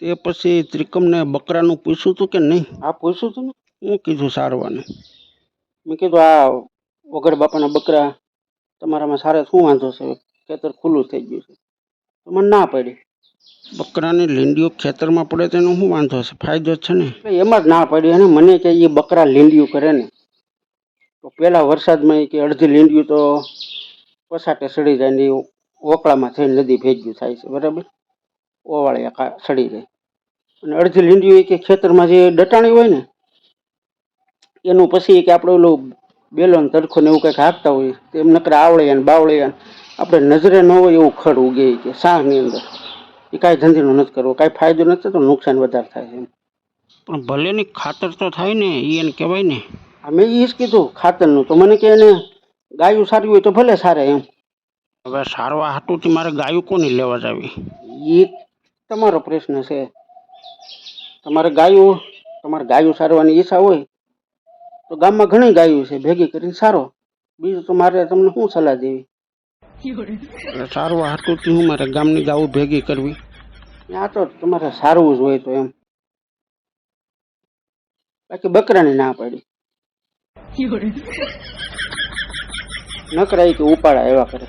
તે પછી ત્રિકમને બકરાનું પૂછ્યું હતું કે નહીં? આ પૂછ્યું હતું ને. હું કીધું સારવાને. મેં કીધું આ વગર બાપાના બકરા તમારામાં સારે શું વાંધો છે? ખેતર ખુલ્લું થઈ ગયું છે. તો મને ના પડી. બકરાની લીંડીઓ ખેતરમાં પડે તેનો શું વાંધો છે? ફાયદો છે ને? એમાં જ ના પડી. અને મને કે એ બકરા લીંડિયું કરે ને. તો પહેલાં વરસાદમાં એ કે અડધી લીંડિયું તો પસાટે સડી જાય ને એ ઓકળામાં થઈને નદી ભેગ્યું થાય છે. બરાબર? ઓવાળે સડી જાય. અને અડધી લીંડી ઈ કે ખેતરમાં જે ડટાણી હોય ને એનું પછી કે આપણે ઓલું બેલોન ને તડખો ને એવું કંઈક હાંકતા હોય એમ નકરા આવળિયા ને બાવળિયા ને આપણે નજરે ન હોય એવું ખડ ઉગે કે શાહની અંદર. એ કાંઈ ધંધીનો નથી કરવો કાંઈ ફાયદો નથી તો નુકસાન વધારે થાય છે એમ. પણ ભલેની ખાતર તો થાય ને એ એને કહેવાય ને. અમે એ જ કીધું ખાતરનું. તો મને કે એને ગાયું સારી હોય તો ભલે સારે એમ. હવે સારવા હાટુથી મારે ગાયું કોની લેવા જાવી? એ તમારો પ્રશ્ન છે. તમારે ગાયું તમારે ગાયું સારવાની ઈચ્છા હોય તો ગામમાં ઘણી ગાયું છે ભેગી કરીને સારો. બીજું તો મારે તમને શું સલાહ દેવી? સારું હાથું હું મારે ગામની ગાયું ભેગી કરવી. આ તો તમારે સારવું જ હોય તો એમ. બાકી બકરાને ના પાડી. નકરાય કે ઉપાડા એવા કરે.